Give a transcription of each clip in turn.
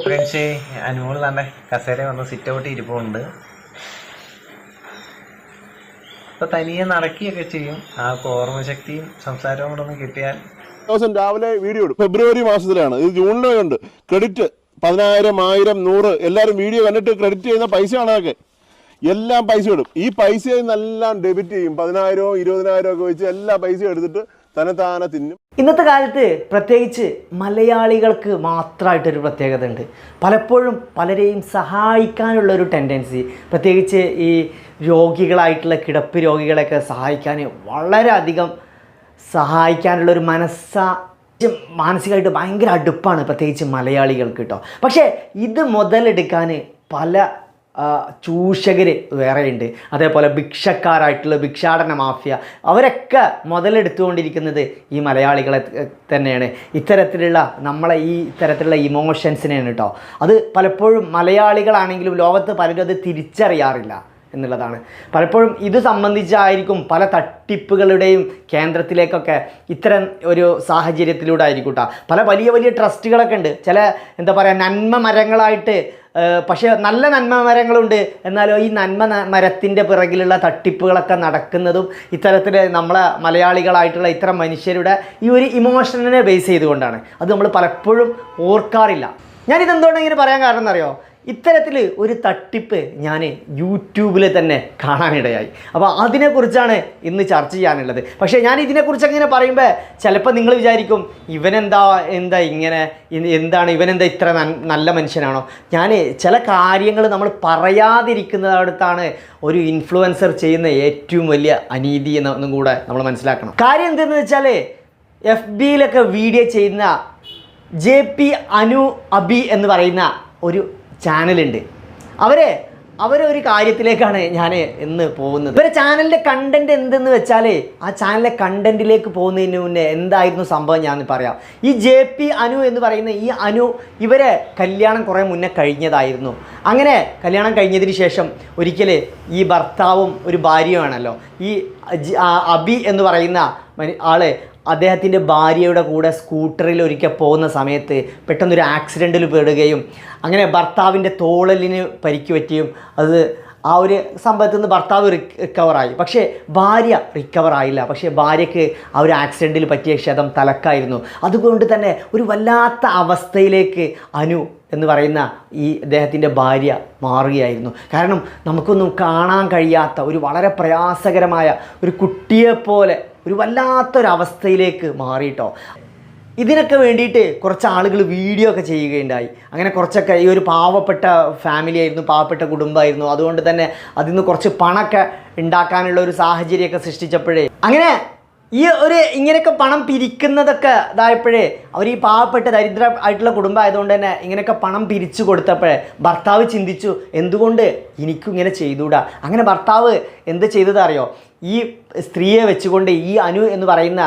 Friends Anumol തന്നെ കസേര വന്ന് സിറ്റ് ഔട്ട് ഇരിപ്പുണ്ട്. ഇപ്പൊ തനിയെ നടക്കുകയൊക്കെ ചെയ്യും. ആ ഓർമ്മശക്തിയും സംസാരവും കൂടെ ഒന്ന് കിട്ടിയാൽ. ദിവസം രാവിലെ വീഡിയോ ഇടും. ഫെബ്രുവരി മാസത്തിലാണ്. ഇത് ജൂണിലേ ഉണ്ട് ക്രെഡിറ്റ് പതിനായിരം ആയിരം നൂറ് എല്ലാവരും വീഡിയോ കണ്ടിട്ട് ക്രെഡിറ്റ് ചെയ്യുന്ന പൈസയാണ് അതൊക്കെ. എല്ലാം പൈസ ഇടും. ഈ പൈസയിൽ നിന്നെല്ലാം ഡെബിറ്റ് ചെയ്യും. പതിനായിരവും ഇരുപതിനായിരവും ഒക്കെ വെച്ച് എല്ലാ പൈസയും എടുത്തിട്ട് തന്നെത്താനെ തിന്നും. ഇന്നത്തെ കാലത്ത് പ്രത്യേകിച്ച് മലയാളികൾക്ക് മാത്രമായിട്ടൊരു പ്രത്യേകത ഉണ്ട് പലപ്പോഴും പലരെയും സഹായിക്കാനുള്ള ഒരു ടെൻഡൻസി പ്രത്യേകിച്ച് ഈ രോഗികളായിട്ടുള്ള കിടപ്പ് രോഗികളെയൊക്കെ സഹായിക്കാൻ വളരെയധികം സഹായിക്കാനുള്ള ഒരു മനസ്സാ മാനസികമായിട്ട് ഭയങ്കര അടുപ്പാണ് പ്രത്യേകിച്ച് മലയാളികൾക്ക് കേട്ടോ പക്ഷേ ഇത് മുതലെടുക്കാൻ പല ആ, ചൂഷകര് വേറെയുണ്ട് അതേപോലെ ഭിക്ഷക്കാരായിട്ടുള്ള ഭിക്ഷാടന മാഫിയ. അവരൊക്കെ മുതലെടുത്തുകൊണ്ടിരിക്കുന്നത് ഈ മലയാളികളെ തന്നെയാണ്. ഇത്തരത്തിലുള്ള നമ്മളെ ഈ ഇത്തരത്തിലുള്ള ഇമോഷൻസിനെയാണ് കേട്ടോ അത് പലപ്പോഴും മലയാളികളാണെങ്കിലും ലോകത്ത് പലരും അത് തിരിച്ചറിയാറില്ല എന്നുള്ളതാണ്. പലപ്പോഴും ഇത് സംബന്ധിച്ചായിരിക്കും പല തട്ടിപ്പുകളുടെയും കേന്ദ്രത്തിലേക്കൊക്കെ ഇത്തരം ഒരു സാഹചര്യത്തിലൂടെ ആയിരിക്കും കേട്ടോ പല വലിയ വലിയ ട്രസ്റ്റുകളൊക്കെ ഉണ്ട്. ചില എന്താ പറയുക നന്മ മരങ്ങളായിട്ട് പക്ഷേ നല്ല നന്മ മരങ്ങളുണ്ട്. എന്നാലോ ഈ നന്മ മരത്തിന്റെ പിറകിലുള്ള തട്ടിപ്പുകളൊക്കെ നടക്കുന്നതും ഇത്തരത്തിൽ നമ്മളെ മലയാളികളായിട്ടുള്ള ഇത്തരം മനുഷ്യരുടെ ഈ ഒരു ഇമോഷനെ ബേസ് ചെയ്തുകൊണ്ടാണ്. അത് നമ്മൾ പലപ്പോഴും ഓർക്കാറില്ല. ഞാനിതെന്തുകൊണ്ടെങ്കിലും പറയാൻ കാരണം എന്നറിയോ? ഇത്തരത്തിൽ ഒരു തട്ടിപ്പ് ഞാൻ യൂട്യൂബിൽ തന്നെ കാണാനിടയായി. അപ്പോൾ അതിനെക്കുറിച്ചാണ് ഇന്ന് ചർച്ച ചെയ്യാനുള്ളത്. പക്ഷേ ഞാൻ ഇതിനെക്കുറിച്ച് അങ്ങനെ പറയുമ്പോൾ ചിലപ്പോൾ നിങ്ങൾ വിചാരിക്കും ഇവനെന്താ എന്താ ഇങ്ങനെ എന്താണ് ഇവനെന്താ ഇത്ര നല്ല മനുഷ്യനാണോ? ഞാൻ ചില കാര്യങ്ങൾ നമ്മൾ പറയാതിരിക്കുന്നതടുത്താണ് ഒരു ഇൻഫ്ലുവൻസർ ചെയ്യുന്ന ഏറ്റവും വലിയ അനീതി എന്നൊന്നും കൂടെ നമ്മൾ മനസ്സിലാക്കണം. കാര്യം എന്തെന്ന് വെച്ചാൽ എഫ് ബിയിലൊക്കെ വീഡിയോ ചെയ്യുന്ന ജെ പി അനു അബി എന്ന് പറയുന്ന ഒരു ചാനലുണ്ട്. അവരെ അവരൊരു കാര്യത്തിലേക്കാണ് ഞാൻ ഇന്ന് പോകുന്നത്. ഇവരെ ചാനലിന്റെ കണ്ടന്റ് എന്തെന്ന് വെച്ചാൽ ആ ചാനലിലെ കണ്ടന്റിലേക്ക് പോകുന്നതിന് മുന്നേ എന്തായിരുന്നു സംഭവം ഞാൻ പറയാം. ഈ ജെ പി അനു എന്ന് പറയുന്ന ഈ അനു ഇവരെ കല്യാണം കുറേ മുന്നേ കഴിഞ്ഞതായിരുന്നു. അങ്ങനെ കല്യാണം കഴിഞ്ഞതിന് ശേഷം ഒരിക്കൽ ഈ ഭർത്താവും ഒരു ഭാര്യയുമാണല്ലോ. ഈ അബി എന്ന് പറയുന്ന ആൾ അദ്ദേഹത്തിന്റെ ഭാര്യയുടെ കൂടെ സ്കൂട്ടറിൽ ഒരിക്കൽ പോകുന്ന സമയത്ത് പെട്ടെന്നൊരു ആക്സിഡന്റിൽ പെടുകയും അങ്ങനെ ഭർത്താവിന്റെ തോളലിന് പരിക്ക് പറ്റിയും അത് ആ ഒരു സംഭവത്തിൽ നിന്ന് ഭർത്താവ് റിക്കവറായി പക്ഷേ ഭാര്യ റിക്കവറായില്ല പക്ഷേ ഭാര്യയ്ക്ക് ആ ഒരു ആക്സിഡന്റിൽ പറ്റിയ ക്ഷതം തലക്കായിരുന്നു. അതുകൊണ്ട് തന്നെ ഒരു വല്ലാത്ത അവസ്ഥയിലേക്ക് അനു എന്ന് പറയുന്ന ഈ അദ്ദേഹത്തിന്റെ ഭാര്യ മാറുകയായിരുന്നു. കാരണം നമുക്കൊന്നും കാണാൻ കഴിയാത്ത ഒരു വളരെ പ്രയാസകരമായ ഒരു കുട്ടിയെപ്പോലെ ഒരു വല്ലാത്തൊരവസ്ഥയിലേക്ക് മാറിയിട്ടോ. ഇതിനൊക്കെ വേണ്ടിയിട്ട് കുറച്ച് ആളുകൾ വീഡിയോ ഒക്കെ ചെയ്യുകയുണ്ടായി. അങ്ങനെ കുറച്ചൊക്കെ ഈ ഒരു പാവപ്പെട്ട ഫാമിലി ആയിരുന്നു പാവപ്പെട്ട കുടുംബമായിരുന്നു. അതുകൊണ്ട് തന്നെ അതിൽ നിന്ന് കുറച്ച് പണമൊക്കെ ഉണ്ടാക്കാനുള്ള ഒരു സാഹചര്യമൊക്കെ സൃഷ്ടിച്ചപ്പോഴേ. അങ്ങനെ ഈ ഒരു ഇങ്ങനെയൊക്കെ പണം പിരിക്കുന്നതൊക്കെ ഇതായപ്പോഴേ അവർ ഈ പാവപ്പെട്ട ദരിദ്ര ആയിട്ടുള്ള കുടുംബം ആയതുകൊണ്ട് തന്നെ ഇങ്ങനെയൊക്കെ പണം പിരിച്ചു കൊടുത്തപ്പോഴേ ഭർത്താവ് ചിന്തിച്ചു എന്തുകൊണ്ട് എനിക്കും ഇങ്ങനെ ചെയ്തുകൂടാ? അങ്ങനെ ഭർത്താവ് എന്ത് ചെയ്തത് അറിയോ ഈ സ്ത്രീയെ വെച്ചുകൊണ്ട് ഈ അനു എന്ന് പറയുന്ന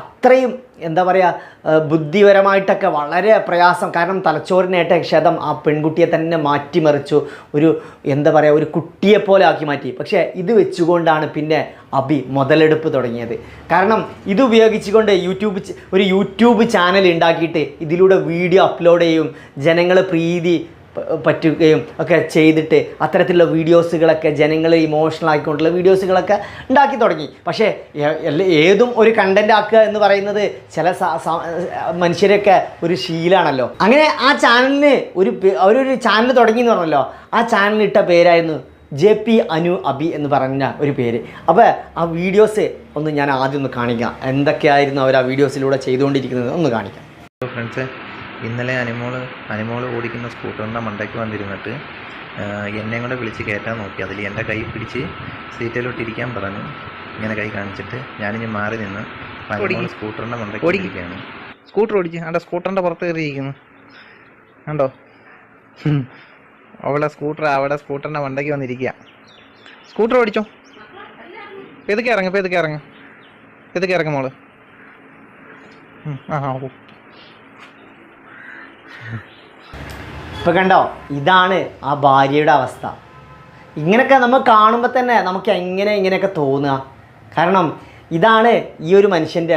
അത്രയും എന്താ പറയുക ബുദ്ധിപരമായിട്ടൊക്കെ വളരെ പ്രയാസം. കാരണം തലച്ചോറിനേറ്റ ക്ഷതം ആ പെൺകുട്ടിയെ തന്നെ മാറ്റിമറിച്ചു. ഒരു എന്താ പറയുക ഒരു കുട്ടിയെ പോലെ ആക്കി മാറ്റി. പക്ഷേ ഇത് വെച്ചുകൊണ്ടാണ് പിന്നെ അബി മുതലെടുപ്പ് തുടങ്ങിയത്. കാരണം ഇത് ഉപയോഗിച്ചുകൊണ്ട് യൂട്യൂബ് ഒരു യൂട്യൂബ് ചാനൽ ഉണ്ടാക്കിയിട്ട് ഇതിലൂടെ വീഡിയോ അപ്ലോഡ് ചെയ്യും. ജനങ്ങളെ പ്രീതി പറ്റുകയും ഒക്കെ ചെയ്തിട്ട് അത്തരത്തിലുള്ള വീഡിയോസുകളൊക്കെ ജനങ്ങളെ ഇമോഷണൽ ആയിക്കൊണ്ടുള്ള വീഡിയോസുകളൊക്കെ ഉണ്ടാക്കി തുടങ്ങി. പക്ഷേ ഏതും ഒരു കണ്ടന്റ് ആക്കുക എന്ന് പറയുന്നത് ചില മനുഷ്യരൊക്കെ ഒരു ശീലാണല്ലോ. അങ്ങനെ ആ ചാനലിന് ഒരു അവരൊരു ചാനൽ തുടങ്ങി എന്ന് പറഞ്ഞല്ലോ. ആ ചാനലിട്ട പേരായിരുന്നു ജെ പി അനു അബി എന്ന് പറഞ്ഞ ഒരു പേര്. അപ്പോൾ ആ വീഡിയോസ് ഒന്ന് ഞാൻ ആദ്യം ഒന്ന് കാണിക്കാം. എന്തൊക്കെയായിരുന്നു അവർ ആ വീഡിയോസിലൂടെ ചെയ്തുകൊണ്ടിരിക്കുന്നത്? ഒന്ന് കാണിക്കാം. ഫ്രണ്ട്സ് ഇന്നലെ അനിമോൾ അനിമോൾ ഓടിക്കുന്ന സ്കൂട്ടറിന്റെ മണ്ടയ്ക്ക് വന്നിരുന്നിട്ട് എന്നെ കൂടെ വിളിച്ച് കയറ്റാൻ നോക്കി. അതിൽ എന്റെ കൈ പിടിച്ച് സീറ്റിലോട്ടിരിക്കാൻ പറഞ്ഞു. ഇങ്ങനെ കൈ കാണിച്ചിട്ട് ഞാനിഞ്ഞ് മാറി നിന്ന് അനിമോൾ സ്കൂട്ടറിന്റെ മണ്ടയ്ക്ക് ഓടിക്കുകയാണ് സ്കൂട്ടർ ഓടിച്ച് അവിടെ സ്കൂട്ടറിന്റെ പുറത്ത് കയറിയിരിക്കുന്നു. കണ്ടോ അവളെ സ്കൂട്ടർ അവിടെ സ്കൂട്ടറിന്റെ മണ്ടയ്ക്ക് വന്നിരിക്കുക സ്കൂട്ടർ ഓടിച്ചോ? പെതുക്കെ ഇറങ്ങ് ഇതൊക്കെ ഇറങ്ങും. ഇതൊക്കെ ഇറങ്ങും മോൾ. ആ, ഓ. ഇപ്പം കണ്ടോ? ഇതാണ് ആ ഭാര്യയുടെ അവസ്ഥ. ഇങ്ങനെയൊക്കെ നമ്മൾ കാണുമ്പോൾ തന്നെ നമുക്ക് എങ്ങനെ ഇങ്ങനെയൊക്കെ തോന്നുക? കാരണം ഇതാണ് ഈ ഒരു മനുഷ്യന്റെ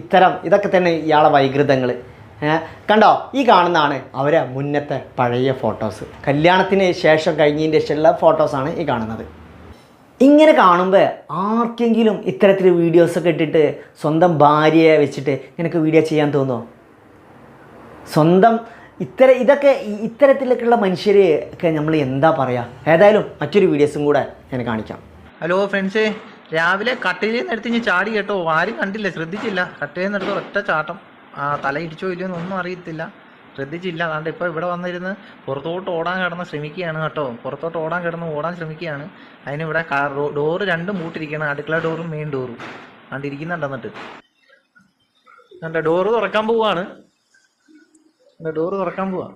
ഇത്തരം ഇതൊക്കെ തന്നെ ഇയാളെ വൈകൃതങ്ങൾ കണ്ടോ? ഈ കാണുന്നതാണ് അവരെ മുന്നത്തെ പഴയ ഫോട്ടോസ്. കല്യാണത്തിന് ശേഷം കഴിഞ്ഞതിന്റെ ശേഷമുള്ള ഫോട്ടോസാണ് ഈ കാണുന്നത്. ഇങ്ങനെ കാണുമ്പോൾ ആർക്കെങ്കിലും ഇത്തരത്തിൽ വീഡിയോസൊക്കെ ഇട്ടിട്ട് സ്വന്തം ഭാര്യയെ വെച്ചിട്ട് ഇങ്ങനെയൊക്കെ വീഡിയോ ചെയ്യാൻ തോന്നുമോ സ്വന്തം ഇത്തര ഇതൊക്കെ ഇത്തരത്തിലൊക്കെയുള്ള മനുഷ്യരെ ഒക്കെ നമ്മൾ എന്താ പറയുക ഏതായാലും മറ്റൊരു വീഡിയോസും കൂടെ ഞാൻ കാണിക്കാം. ഹലോ ഫ്രണ്ട്സ് രാവിലെ കട്ടയിൽ നിന്ന് എടുത്ത് ഞാൻ ചാടി കേട്ടോ. ആരും കണ്ടില്ല ശ്രദ്ധിച്ചില്ല. കട്ടയിൽ നിന്ന് എടുത്ത് ഒറ്റ ചാട്ടം. ആ തല ഇടിച്ചോ ഇല്ലയോ എന്നൊന്നും അറിയത്തില്ല. ശ്രദ്ധിച്ചില്ല. അതുകൊണ്ട് ഇപ്പോൾ ഇവിടെ വന്നിരുന്ന് പുറത്തോട്ട് ഓടാൻ കിടന്ന് ശ്രമിക്കുകയാണ് കേട്ടോ. പുറത്തോട്ട് ഓടാൻ കിടന്ന് ഓടാൻ ശ്രമിക്കുകയാണ്. അതിനിവിടെ ഡോറ് രണ്ടും പൂട്ടിരിക്കുകയാണ് അടുക്കള ഡോറും മെയിൻ ഡോറും അതുകൊണ്ട് ഇരിക്കുന്നുണ്ടെന്നിട്ട് എന്റെ ഡോറ് തുറക്കാൻ പോവാണ്. എന്റെ ഡോറ് തുറക്കാൻ പോവാ.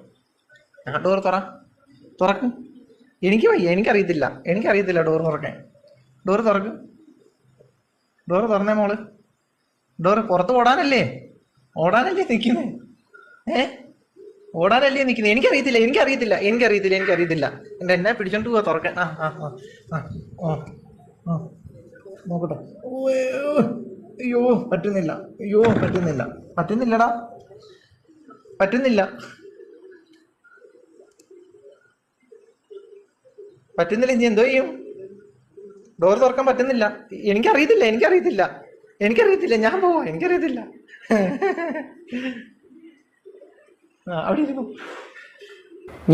ആ ഡോറ് തുറ. തുറക്കും. എനിക്ക് വയ്യ എനിക്കറിയത്തില്ല. എനിക്കറിയത്തില്ല ഡോറ് തുറക്കാൻ. ഡോറ് തുറക്കും. ഡോറ് തുറന്നേ മോൾ. ഡോറ് പുറത്ത് ഓടാനല്ലേ? ഓടാനല്ലേ നിൽക്കുന്നേ ഏ? ഓടാനല്ലേ നിൽക്കുന്നത് എനിക്കറിയത്തില്ല എനിക്കറിയത്തില്ല എനിക്കറിയത്തില്ല എനിക്കറിയത്തില്ല. എന്റെ എന്നെ പിടിച്ചോണ്ട് പോവാ തുറക്കാൻ. ആ ആ ആ ആ ആ നോക്കട്ടെ. അയ്യോ പറ്റുന്നില്ല. അയ്യോ പറ്റുന്നില്ല. പറ്റുന്നില്ലടാ. പറ്റുന്നില്ല. പറ്റുന്നില്ല ഇനി എന്തോ ചെയ്യും? ഡോർ തുറക്കാൻ പറ്റുന്നില്ല. എനിക്കറിയത്തില്ല എനിക്കറിയത്തില്ല. എനിക്കറിയത്തില്ല ഞാൻ പോവാ എനിക്കറിയത്തില്ല. അവിടെ ഇരുന്നു.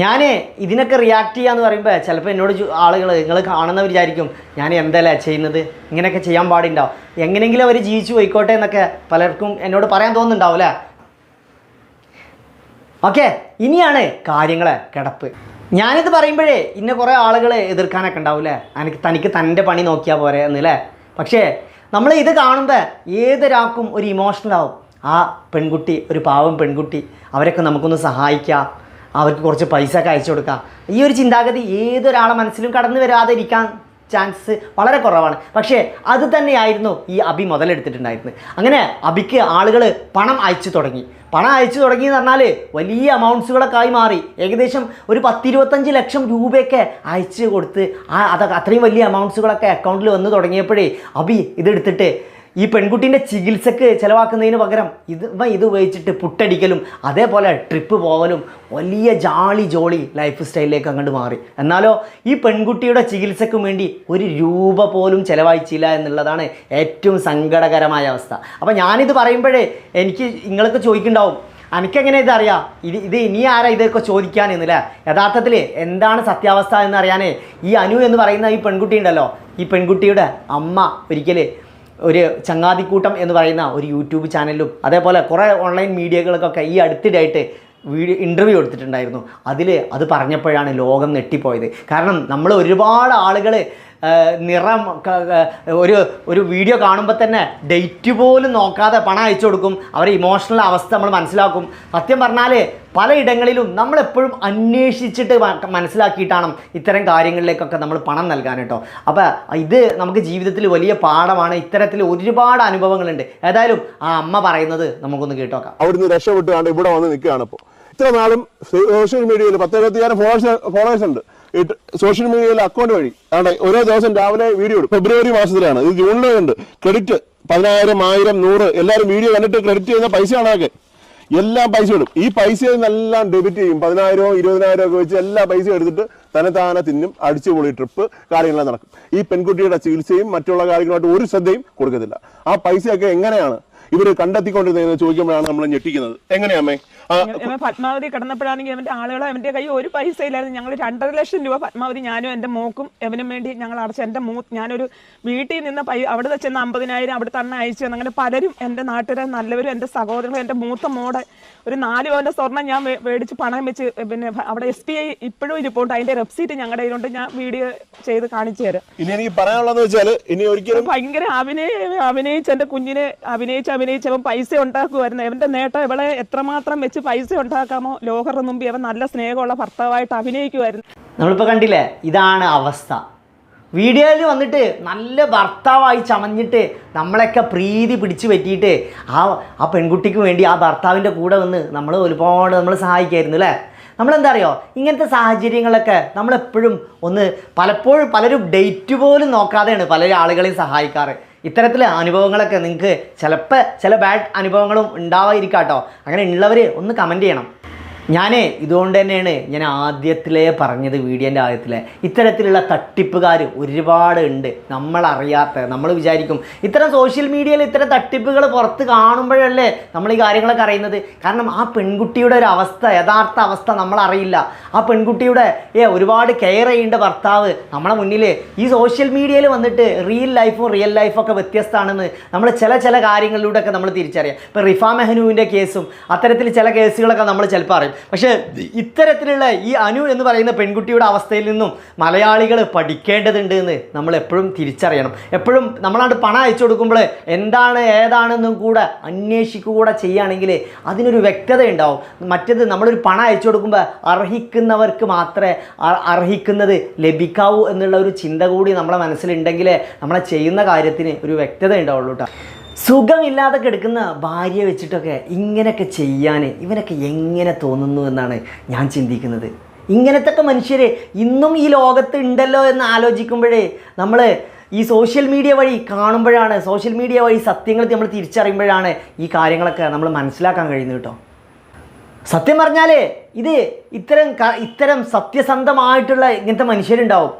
ഞാൻ ഇതിനൊക്കെ റിയാക്ട് ചെയ്യാന്ന് പറയുമ്പോൾ ചിലപ്പോൾ എന്നോട് ആളുകൾ നിങ്ങൾ കാണുന്ന വിചാരിക്കും ഞാൻ എന്തല്ലേ ചെയ്യുന്നത്? ഇങ്ങനെയൊക്കെ ചെയ്യാൻ പാടുണ്ടാവും എങ്ങനെയെങ്കിലും അവർ ജീവിച്ചു പോയിക്കോട്ടെ എന്നൊക്കെ പലർക്കും എന്നോട് പറയാൻ തോന്നുന്നുണ്ടാവും അല്ലേ? ഓക്കെ ഇനിയാണ് കാര്യങ്ങളെ കിടപ്പ്. ഞാനിത് പറയുമ്പോഴേ ഇന്ന കുറേ ആളുകൾ എതിർക്കാനൊക്കെ ഉണ്ടാവും അല്ലേ എനിക്ക് തനിക്ക് തന്റെ പണി നോക്കിയാൽ പോരെ എന്നല്ലേ പക്ഷേ നമ്മൾ ഇത് കാണുമ്പോൾ ഏതൊരാൾക്കും ഒരു ഇമോഷണൽ ആവും. ആ പെൺകുട്ടി ഒരു പാവം പെൺകുട്ടി അവരൊക്കെ നമുക്കൊന്ന് സഹായിക്കാം അവർക്ക് കുറച്ച് പൈസ ഒക്കെ അയച്ചു കൊടുക്കാം. ഈ ഒരു ചിന്താഗതി ഏതൊരാളെ മനസ്സിലും കടന്നു വരാതെ ഇരിക്കാൻ ചാൻസ് വളരെ കുറവാണ്. പക്ഷേ അത് തന്നെയായിരുന്നു ഈ അബി മുതലെടുത്തിട്ടുണ്ടായിരുന്നത്. അങ്ങനെ അബിക്ക് ആളുകൾ പണം അയച്ചു തുടങ്ങി. പണം അയച്ചു തുടങ്ങി എന്ന് പറഞ്ഞാൽ വലിയ അമൗണ്ട്സുകളൊക്കെ ആയി മാറി. ഏകദേശം ഒരു പത്തിരുപത്തഞ്ച് ലക്ഷം രൂപയൊക്കെ അയച്ചു കൊടുത്ത് ആ അതൊക്കെ അത്രയും വലിയ അമൗണ്ട്സുകളൊക്കെ അക്കൗണ്ടിൽ വന്ന് തുടങ്ങിയപ്പോഴേ അബി ഇതെടുത്തിട്ട് ഈ പെൺകുട്ടീന്റെ ചികിത്സക്ക് ചിലവാക്കുന്നതിന് പകരം ഇത് ഇത് ഉപയോഗിച്ചിട്ട് പുട്ടടിക്കലും അതേപോലെ ട്രിപ്പ് പോകലും വലിയ ജാളി ജോളി ലൈഫ് സ്റ്റൈലിലേക്ക് അങ്ങോട്ട് മാറി. എന്നാലോ ഈ പെൺകുട്ടിയുടെ ചികിത്സക്ക് വേണ്ടി ഒരു രൂപ പോലും ചിലവഴിച്ചില്ല എന്നുള്ളതാണ് ഏറ്റവും സങ്കടകരമായ അവസ്ഥ. അപ്പോൾ ഞാനിത് പറയുമ്പോഴേ എനിക്ക് നിങ്ങളൊക്കെ ചോദിക്കുന്നുണ്ടാവും എനിക്കെങ്ങനെ ഇതറിയാം ഇത് ഇത് ഇനി ആരാ ഇതൊക്കെ ചോദിക്കാനെന്നില്ല യഥാർത്ഥത്തിൽ എന്താണ് സത്യാവസ്ഥ എന്നറിയാനേ ഈ അനു എന്ന് പറയുന്ന ഈ പെൺകുട്ടി ഉണ്ടല്ലോ ഈ പെൺകുട്ടിയുടെ അമ്മ ഒരിക്കൽ ഒരു ചങ്ങാതിക്കൂട്ടം എന്ന് പറയുന്ന ഒരു യൂട്യൂബ് ചാനലിലും അതേപോലെ കുറേ ഓൺലൈൻ മീഡിയകൾക്കൊക്കെ ഈ അടുത്തിടെയായിട്ട് വീഡിയോ ഇന്റർവ്യൂ എടുത്തിട്ടുണ്ടായിരുന്നു. അതിൽ അത് പറഞ്ഞപ്പോഴാണ് ലോകം നെട്ടിപ്പോയത് കാരണം നമ്മൾ ഒരുപാട് ആളുകൾ നിറം ഒരു ഒരു വീഡിയോ കാണുമ്പോൾ തന്നെ ഡേറ്റ് പോലും നോക്കാതെ പണം അയച്ചു കൊടുക്കും. അവരെ ഇമോഷണൽ അവസ്ഥ നമ്മൾ മനസ്സിലാക്കും. സത്യം പറഞ്ഞാൽ പലയിടങ്ങളിലും നമ്മളെപ്പോഴും അന്വേഷിച്ചിട്ട് മനസ്സിലാക്കിയിട്ടാണ് ഇത്തരം കാര്യങ്ങളിലേക്കൊക്കെ നമ്മൾ പണം നൽകാൻ കേട്ടോ. അപ്പോൾ ഇത് നമുക്ക് ജീവിതത്തിൽ വലിയ പാഠമാണ്. ഇത്തരത്തിൽ ഒരുപാട് അനുഭവങ്ങളുണ്ട്. ഏതായാലും ആ അമ്മ പറയുന്നത് നമുക്കൊന്ന് കേട്ടോക്കാം. അവിടുന്ന് രക്ഷപ്പെട്ടുകൊണ്ട് ഇവിടെ വന്ന് നിൽക്കുകയാണ് ഇപ്പോൾ ഇത്ര നാളും സോഷ്യൽ മീഡിയയിൽ പത്തെഴുപത്തിയായിരം ഫോളോവേഴ്സ് ഫോളോവേഴ്സ് ഉണ്ട്. സോഷ്യൽ മീഡിയയിലെ അക്കൗണ്ട് വഴി. അവിടെ ഓരോ ദിവസം രാവിലെ വീഡിയോ ഇടും. ഫെബ്രുവരി മാസത്തിലാണ്. ഇത് ജൂണിലെ ഉണ്ട് ക്രെഡിറ്റ് പതിനായിരം ആയിരം നൂറ് എല്ലാവരും വീഡിയോ കണ്ടിട്ട് ക്രെഡിറ്റ് ചെയ്യുന്ന പൈസയാണ് അതൊക്കെ. എല്ലാം പൈസ ഇടും. ഈ പൈസയിൽ നിന്നെല്ലാം ഡെബിറ്റ് ചെയ്യും. പതിനായിരവും ഇരുപതിനായിരം ഒക്കെ വെച്ച് എല്ലാ പൈസയും എടുത്തിട്ട് തന്നെ താനെ തിന്നും അടിച്ചുപൊളി ട്രിപ്പ് കാര്യങ്ങളെല്ലാം നടക്കും. ഈ പെൺകുട്ടിയുടെ ചികിത്സയും മറ്റുള്ള കാര്യങ്ങളുമായിട്ട് ഒരു ശ്രദ്ധയും കൊടുക്കത്തില്ല. ആ പൈസയൊക്കെ എങ്ങനെയാണ്? ഇവർ കണ്ടെത്തിക്കൊണ്ടിരുന്നതെന്ന് ചോദിക്കുമ്പോഴാണ് നമ്മൾ ഞെട്ടിക്കുന്നത്. എങ്ങനെയാമേ ഇവൻ പത്മാവതി കിടന്നപ്പോഴാണെങ്കിൽ അവന്റെ ആളുകൾ അവന്റെ കൈ ഒരു പൈസ ഇല്ലായിരുന്നു. ഞങ്ങൾ രണ്ടര ലക്ഷം രൂപ പത്മാവതി ഞാനും എന്റെ മോക്കും എവനും വേണ്ടി ഞങ്ങൾ അടച്ച എന്റെ മൂ ഞാനൊരു വീട്ടിൽ നിന്ന് പൈ അവിടെ ചെന്ന് അമ്പതിനായിരം അവിടെ തന്നെ അയച്ചു അങ്ങനെ പലരും എന്റെ നാട്ടുകാരെ നല്ലവരും എന്റെ സഹോദരങ്ങളും എന്റെ മൂത്ത മോടെ ഒരു നാല് പവന്റെ സ്വർണം ഞാൻ മേടിച്ച് പണം വെച്ച് പിന്നെ അവിടെ എസ് ബി ഐ ഇപ്പോഴും ഇരിപ്പുണ്ട് അതിന്റെ റെബ്സീറ്റ് ഞങ്ങളുടെ കയ്യിലുണ്ട്. ഞാൻ വീഡിയോ ചെയ്ത് കാണിച്ചു തരാം. ഇനി എനിക്ക് പറയാനുള്ളതെന്ന് വെച്ചാൽ ഇനി ഒരിക്കലും ഭയങ്കര അഭിനയ അഭിനയിച്ച് എന്റെ കുഞ്ഞിനെ അഭിനയിച്ച് അഭിനയിച്ച് അവൻ പൈസ ഉണ്ടാക്കുമായിരുന്നു എന്റെ നേട്ടം ഇവളെ എത്രമാത്രം വെച്ച് പൈസ ഉണ്ടാക്കാമോ? ലോകരുടെ മുമ്പ് അവൻ നല്ല സ്നേഹമുള്ള ഭർത്താവായിട്ട് അഭിനയിക്കുമായിരുന്നു. നമ്മളിപ്പോൾ കണ്ടില്ലേ? ഇതാണ് അവസ്ഥ. വീഡിയോയിൽ വന്നിട്ട് നല്ല ഭർത്താവായി ചമഞ്ഞിട്ട് നമ്മളെയൊക്കെ പ്രീതി പിടിച്ചു പറ്റിയിട്ട് ആ ആ പെൺകുട്ടിക്ക് വേണ്ടി ആ ഭർത്താവിന്റെ കൂടെ വന്ന് നമ്മൾ ഒരുപാട് നമ്മൾ സഹായിക്കായിരുന്നു അല്ലേ? നമ്മളെന്താ അറിയോ ഇങ്ങനത്തെ സാഹചര്യങ്ങളൊക്കെ നമ്മളെപ്പോഴും ഒന്ന് പലപ്പോഴും പലരും ഡേറ്റ് പോലും നോക്കാതെയാണ് പല ആളുകളെയും സഹായിക്കാറ്. ഇത്തരത്തിലെ അനുഭവങ്ങളൊക്കെ നിങ്ങൾക്ക് ചിലപ്പോൾ ചില ബാഡ് അനുഭവങ്ങളും ഉണ്ടാവാതിരിക്കാം കേട്ടോ അങ്ങനെ ഉള്ളവർ ഒന്ന് കമന്റ് ചെയ്യണം. ഞാൻ ഇതുകൊണ്ട് തന്നെയാണ് ഞാൻ ആദ്യത്തിലേ പറഞ്ഞത് വീഡിയോന്റെ ആദ്യത്തിലെ. ഇത്തരത്തിലുള്ള തട്ടിപ്പുകാർ ഒരുപാട് ഉണ്ട്. നമ്മളറിയാത്ത നമ്മൾ വിചാരിക്കും ഇത്തരം സോഷ്യൽ മീഡിയയിൽ ഇത്തരം തട്ടിപ്പുകൾ പുറത്ത് കാണുമ്പോഴല്ലേ നമ്മൾ ഈ കാര്യങ്ങളൊക്കെ അറിയുന്നത്. കാരണം ആ പെൺകുട്ടിയുടെ ഒരു അവസ്ഥ യഥാർത്ഥ അവസ്ഥ നമ്മളറിയില്ല. ആ പെൺകുട്ടിയുടെ ഏ ഒരുപാട് കെയർ ചെയ്യേണ്ട ഭർത്താവ് നമ്മളെ മുന്നിൽ ഈ സോഷ്യൽ മീഡിയയിൽ വന്നിട്ട് റിയൽ ലൈഫും റിയൽ ലൈഫും ഒക്കെ വ്യത്യസ്തമാണെന്ന് നമ്മൾ ചില ചില കാര്യങ്ങളിലൂടെയൊക്കെ നമ്മൾ തിരിച്ചറിയാം. ഇപ്പോൾ റിഫ മെഹനുവിന്റെ കേസും അത്തരത്തിൽ ചില കേസുകളൊക്കെ നമ്മൾ ചിലപ്പോൾ അറിയും. പക്ഷേ ഇത്തരത്തിലുള്ള ഈ അനു എന്ന് പറയുന്ന പെൺകുട്ടിയുടെ അവസ്ഥയിൽ നിന്നും മലയാളികൾ പഠിക്കേണ്ടതുണ്ട് എന്ന് നമ്മൾ എപ്പോഴും തിരിച്ചറിയണം. എപ്പോഴും നമ്മളാണ്ട് പണം അയച്ചു കൊടുക്കുമ്പോൾ എന്താണ് ഏതാണെന്നും കൂടെ അന്വേഷിക്കുകൂടെ ചെയ്യുകയാണെങ്കിൽ അതിനൊരു വ്യക്തത ഉണ്ടാവും. മറ്റേത് നമ്മളൊരു പണം അയച്ചു കൊടുക്കുമ്പോൾ അർഹിക്കുന്നവർക്ക് മാത്രമേ അർഹിക്കുന്നത് ലഭിക്കാവൂ എന്നുള്ള ഒരു ചിന്ത കൂടി നമ്മുടെ മനസ്സിലുണ്ടെങ്കിൽ നമ്മളെ ചെയ്യുന്ന കാര്യത്തിന് ഒരു വ്യക്തത ഉണ്ടാവുള്ളൂ കേട്ടോ സുഖമില്ലാതെ കിടക്കുന്ന ഭാര്യയെ വെച്ചിട്ടൊക്കെ ഇങ്ങനെയൊക്കെ ചെയ്യാൻ ഇവനൊക്കെ എങ്ങനെ തോന്നുന്നു എന്നാണ് ഞാൻ ചിന്തിക്കുന്നത്. ഇങ്ങനത്തെ മനുഷ്യരെ ഇന്നും ഈ ലോകത്ത് ഉണ്ടല്ലോ എന്ന് ആലോചിക്കുമ്പോഴേ നമ്മൾ ഈ സോഷ്യൽ മീഡിയ വഴി കാണുമ്പോഴാണ് സോഷ്യൽ മീഡിയ വഴി സത്യങ്ങൾ നമ്മൾ തിരിച്ചറിയുമ്പോഴാണ് ഈ കാര്യങ്ങളൊക്കെ നമ്മൾ മനസ്സിലാക്കാൻ കഴിയുന്നത് കേട്ടോ. സത്യം പറഞ്ഞാൽ ഇത് ഇത്തരം ഇത്തരം സത്യസന്ധമായിട്ടുള്ള ഇങ്ങനത്തെ മനുഷ്യരുണ്ടാവും.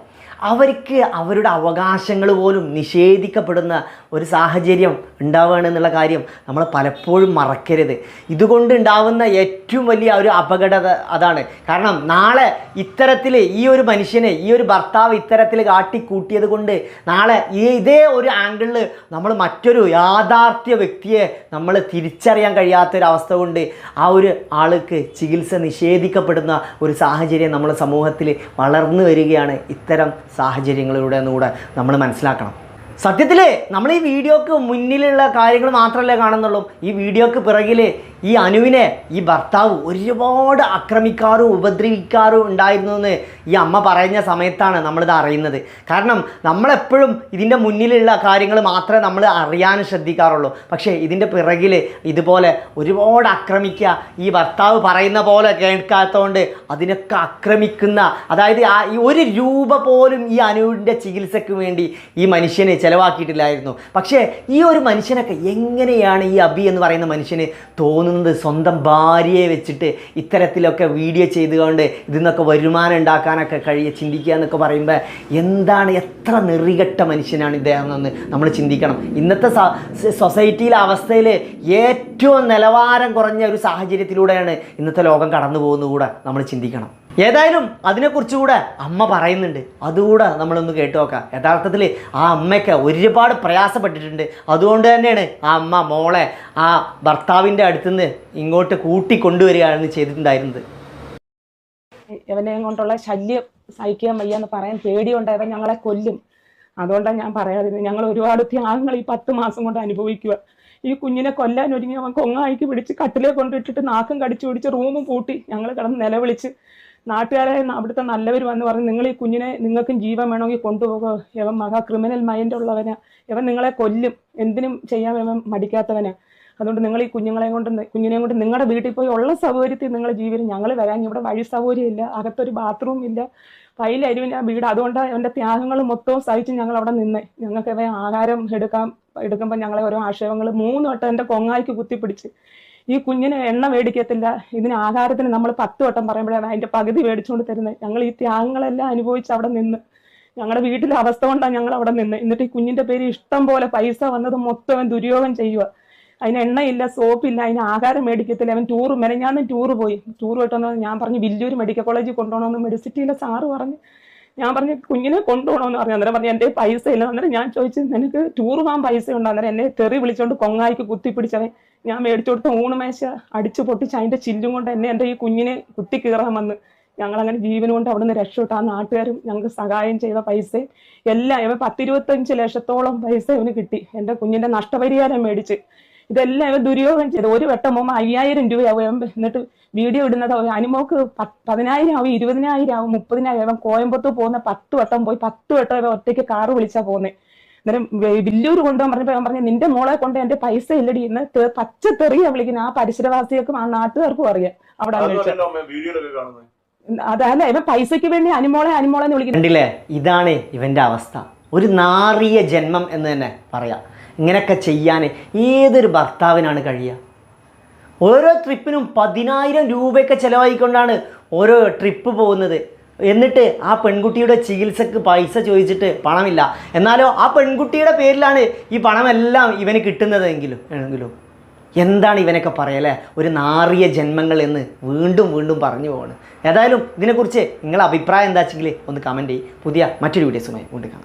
അവർക്ക് അവരുടെ അവകാശങ്ങൾ പോലും നിഷേധിക്കപ്പെടുന്ന ഒരു സാഹചര്യം ഉണ്ടാവുകയാണ് എന്നുള്ള കാര്യം നമ്മൾ പലപ്പോഴും മറക്കരുത്. ഇതുകൊണ്ട് ഉണ്ടാവുന്ന ഏറ്റവും വലിയ ഒരു അപകടത അതാണ്. കാരണം നാളെ ഇത്തരത്തിൽ ഈ ഒരു മനുഷ്യനെ ഈ ഒരു ഭർത്താവ് ഇത്തരത്തിൽ കാട്ടിക്കൂട്ടിയത് കൊണ്ട് നാളെ ഈ ഇതേ ഒരു ആംഗിളിൽ നമ്മൾ മറ്റൊരു യാഥാർത്ഥ്യ വ്യക്തിയെ നമ്മൾ തിരിച്ചറിയാൻ കഴിയാത്തൊരവസ്ഥ കൊണ്ട് ആ ഒരു ആൾക്ക് ചികിത്സ നിഷേധിക്കപ്പെടുന്ന ഒരു സാഹചര്യം നമ്മുടെ സമൂഹത്തിൽ വളർന്നു വരികയാണ് ഇത്തരം സാഹചര്യങ്ങളിലൂടെ നമ്മൾ മനസ്സിലാക്കണം. സത്യത്തിൽ നമ്മൾ ഈ വീഡിയോക്ക് മുന്നിലുള്ള കാര്യങ്ങൾ മാത്രമല്ലേ കാണുന്നുള്ളൂ. ഈ വീഡിയോക്ക് പിറകിൽ ഈ അനുവിനെ ഈ ഭർത്താവ് ഒരുപാട് ആക്രമിക്കാറും ഉപദ്രവിക്കാറും ഉണ്ടായിരുന്നു എന്ന് ഈ അമ്മ പറയുന്ന സമയത്താണ് നമ്മളിത് അറിയുന്നത്. കാരണം നമ്മളെപ്പോഴും ഇതിന്റെ മുന്നിലുള്ള കാര്യങ്ങൾ മാത്രമേ നമ്മൾ അറിയാൻ ശ്രദ്ധിക്കാറുള്ളൂ. പക്ഷേ ഇതിന്റെ പിറകിൽ ഇതുപോലെ ഒരുപാട് ആക്രമിക്കുക ഈ ഭർത്താവ് പറയുന്ന പോലെ കേൾക്കാത്തതുകൊണ്ട് അതിനൊക്കെ ആക്രമിക്കുന്ന അതായത് ആ ഒരു രൂപ പോലും ഈ അനുവിന്റെ ചികിത്സയ്ക്ക് വേണ്ടി ഈ മനുഷ്യനെ ചിലവാക്കിയിട്ടില്ലായിരുന്നു. പക്ഷേ ഈ ഒരു മനുഷ്യനൊക്കെ എങ്ങനെയാണ് ഈ അബി എന്ന് പറയുന്ന മനുഷ്യന് തോന്നുന്നത്? സ്വന്തം ഭാര്യയെ വെച്ചിട്ട് ഇത്തരത്തിലൊക്കെ വീഡിയോ ചെയ്തുകൊണ്ട് ഇതിൽ നിന്നൊക്കെ വരുമാനം ഉണ്ടാക്കാനൊക്കെ കഴിയുക ചിന്തിക്കുക എന്നൊക്കെ പറയുമ്പോൾ എന്താണ് എത്ര നെറികെട്ട മനുഷ്യനാണ് ഇദ്ദേഹം എന്ന് നമ്മൾ ചിന്തിക്കണം. ഇന്നത്തെ സൊസൈറ്റിയിലെ അവസ്ഥയിൽ ഏറ്റവും നിലവാരം കുറഞ്ഞ ഒരു സാഹചര്യത്തിലൂടെയാണ് ഇന്നത്തെ ലോകം കടന്നു പോകുന്നത് കൂടെ നമ്മൾ ചിന്തിക്കണം. ഏതായാലും അതിനെക്കുറിച്ച് കൂടെ അമ്മ പറയുന്നുണ്ട്. അതുകൂടെ നമ്മളൊന്ന് കേട്ടു നോക്കാം. യഥാർത്ഥത്തിൽ ആ അമ്മയ്ക്ക് ഒരുപാട് പ്രയാസപ്പെട്ടിട്ടുണ്ട്. അതുകൊണ്ട് തന്നെയാണ് ആ അമ്മ മോളെ ആ ഭർത്താവിന്റെ അടുത്തുനിന്ന് ഇങ്ങോട്ട് കൂട്ടിക്കൊണ്ടുവരികയാണ് ചെയ്തിട്ടുണ്ടായിരുന്നത്. ഇവനെയും കൊണ്ടുള്ള ശല്യം സഹിക്കാൻ വയ്യ എന്ന് പറയാൻ പേടിയുണ്ടായവൻ ഞങ്ങളെ കൊല്ലും. അതുകൊണ്ടാണ് ഞാൻ പറയാതിരുന്നത്. ഞങ്ങൾ ഒരുപാട് ത്യാഗങ്ങൾ ഈ പത്ത് മാസം കൊണ്ട് അനുഭവിക്കുക. ഈ കുഞ്ഞിനെ കൊല്ലാൻ ഒരുങ്ങി അവൻ കൊങ്ങായിക്ക് പിടിച്ച് കട്ടിലേ കൊണ്ടിട്ടിട്ട് നാക്കും കടിച്ചു പിടിച്ച് റൂമും പൂട്ടി ഞങ്ങൾ കിടന്ന് നിലവിളിച്ച് നാട്ടുകാരെ അവിടുത്തെ നല്ലവർ വന്ന് പറഞ്ഞ് നിങ്ങൾ ഈ കുഞ്ഞിനെ നിങ്ങൾക്കും ജീവൻ വേണമെങ്കിൽ കൊണ്ടുപോകുക ഇവൻ മഹാ ക്രിമിനൽ മൈൻഡ് ഉള്ളവനാ. ഇവൻ നിങ്ങളെ കൊല്ലും. എന്തിനും ചെയ്യാൻ ഇവൻ മടിക്കാത്തവനാ. അതുകൊണ്ട് നിങ്ങൾ ഈ കുഞ്ഞുങ്ങളെ കൊണ്ട് കുഞ്ഞിനെ കുഞ്ഞിനെയും കൊണ്ട് നിങ്ങളുടെ വീട്ടിൽ പോയി ഉള്ള സൗകര്യത്തിൽ നിങ്ങൾ ജീവിതം ഞങ്ങൾ വരാൻ ഇവിടെ വഴി സൗകര്യം ഇല്ല അകത്തൊരു ബാത്റൂം ഇല്ല. പൈല അരുവിന് ആ വീട്. അതുകൊണ്ട് അവന്റെ ത്യാഗങ്ങൾ മൊത്തവും സഹിച്ച് ഞങ്ങൾ അവിടെ നിന്ന്. ഞങ്ങൾക്ക് ആഹാരം എടുക്കാൻ എടുക്കുമ്പോൾ ഞങ്ങളെ ഓരോ ആക്ഷേപങ്ങൾ മൂന്ന് വട്ടം എന്റെ കൊങ്ങായിക്ക് കുത്തിപ്പിടിച്ച്. ഈ കുഞ്ഞിന് എണ്ണ മേടിക്കത്തില്ല ഇതിന് ആഹാരത്തിന് നമ്മൾ പത്ത് വട്ടം പറയുമ്പോഴാണ് അതിന്റെ പകുതി മേടിച്ചുകൊണ്ട് തരുന്നത് ഞങ്ങൾ ഈ ത്യാഗങ്ങളെല്ലാം അനുഭവിച്ച് അവിടെ നിന്ന്. ഞങ്ങളുടെ വീട്ടിലെ അവസ്ഥ കൊണ്ടാണ് ഞങ്ങൾ അവിടെ നിന്ന്. എന്നിട്ട് ഈ കുഞ്ഞിന്റെ പേര് ഇഷ്ടം പോലെ പൈസ വന്നത് മൊത്തം അവൻ ദുര്യോഗം ചെയ്യുക അതിന് എണ്ണയില്ല സോപ്പില്ല അതിന് ആഹാരം മേടിക്കത്തില്ല. അവൻ ടൂർ മെനഞ്ഞാന്ന് ടൂർ പോയി. ടൂർ പോയിട്ടെന്ന് ഞാൻ പറഞ്ഞു വില്ലൂർ മെഡിക്കൽ കോളേജിൽ കൊണ്ടുപോകണമെന്ന് മെഡിസിറ്റിയിലെ സാറ് പറഞ്ഞു. ഞാൻ പറഞ്ഞു കുഞ്ഞിനെ കൊണ്ടുപോകണമെന്ന് പറഞ്ഞു. അന്നേരം പറഞ്ഞു എന്റെ പൈസ ഇല്ല അന്നേരം ഞാൻ ചോദിച്ചു നിനക്ക് ടൂർ പോകാൻ പൈസ ഉണ്ടോ അന്നേരം എന്നെ തെറി വിളിച്ചുകൊണ്ട് കൊങ്ങായിക്ക് കുത്തിപ്പിടിച്ചവൻ. ഞാൻ മേടിച്ചു കൊടുത്ത ഊണ് മേശ അടിച്ചു പൊട്ടിച്ച് അതിന്റെ ചില്ലും കൊണ്ട് എന്നെ എന്റെ ഈ കുഞ്ഞിനെ കുത്തി കീറാൻ വന്ന്. ഞങ്ങൾ അങ്ങനെ ജീവൻ കൊണ്ട് അവിടെ നിന്ന് രക്ഷപ്പെട്ടു. ആ നാട്ടുകാരും ഞങ്ങൾക്ക് സഹായം ചെയ്ത പൈസ എല്ലാം ഇവ പത്തിരുപത്തഞ്ച് ലക്ഷത്തോളം പൈസ ഇവന് കിട്ടി. എന്റെ കുഞ്ഞിന്റെ നഷ്ടപരിഹാരം മേടിച്ച്. ഇതെല്ലാം ഇവ ദുര്യോഗം ചെയ്ത്. ഒരു വട്ടം പോകുമ്പോൾ അയ്യായിരം രൂപയാവും എന്നിട്ട് വീഡിയോ ഇടുന്നത് അനുമോക്ക് പതിനായിരം ആവും ഇരുപതിനായിരം ആവും മുപ്പതിനായിരം ആവും. കോയമ്പത്തൂർ പോകുന്ന പത്ത് വട്ടം പോയി പത്ത് വട്ടം ഇവ ഒറ്റയ്ക്ക് കാറ് വിളിച്ചാ പോകുന്നത് അന്നേരം വലിയൊരു കൊണ്ടുപോകാൻ പറഞ്ഞപ്പോ ഞാൻ പറഞ്ഞു നിന്റെ മോളെ കൊണ്ട് എന്റെ പൈസ ഇല്ലടി. എന്ന് പച്ച തെറിയാ വിളിക്കുന്നത് ആ പരിസരവാസികൾക്കും ആ നാട്ടുകാർക്കും അറിയാം. അവിടെ അതല്ല ഇവ പൈസക്ക് വേണ്ടി അനിമോളെ അനുമോളെ എന്ന് വിളിക്കുന്നത് കണ്ടില്ലേ? ഇതാണ് ഇവന്റെ അവസ്ഥ. ഒരു നാറിയ ജന്മം എന്ന് തന്നെ പറയാം. ഇങ്ങനെയൊക്കെ ചെയ്യാൻ ഏതൊരു ഭർത്താവിനാണ് കഴിയുക? ഓരോ ട്രിപ്പിനും പതിനായിരം രൂപയൊക്കെ ചിലവായിക്കൊണ്ടാണ് ഓരോ ട്രിപ്പ് പോകുന്നത്. എന്നിട്ട് ആ പെൺകുട്ടിയുടെ ചികിത്സക്ക് പൈസ ചോദിച്ചിട്ട് പണമില്ല. എന്നാലോ ആ പെൺകുട്ടിയുടെ പേരിലാണ് ഈ പണമെല്ലാം ഇവന് കിട്ടുന്നതെങ്കിലും എങ്കിലും എന്താണ് ഇവനൊക്കെ പറയല്ലേ ഒരു നാറിയ ജന്മങ്ങൾ എന്ന് വീണ്ടും വീണ്ടും പറഞ്ഞു പോവാണ്. ഏതായാലും ഇതിനെക്കുറിച്ച് നിങ്ങളുടെ അഭിപ്രായം എന്താ വെച്ചെങ്കിൽ ഒന്ന് കമന്റ് ചെയ്യും. പുതിയ മറ്റൊരു വീഡിയോസുമായി കൊണ്ട് കാണാം.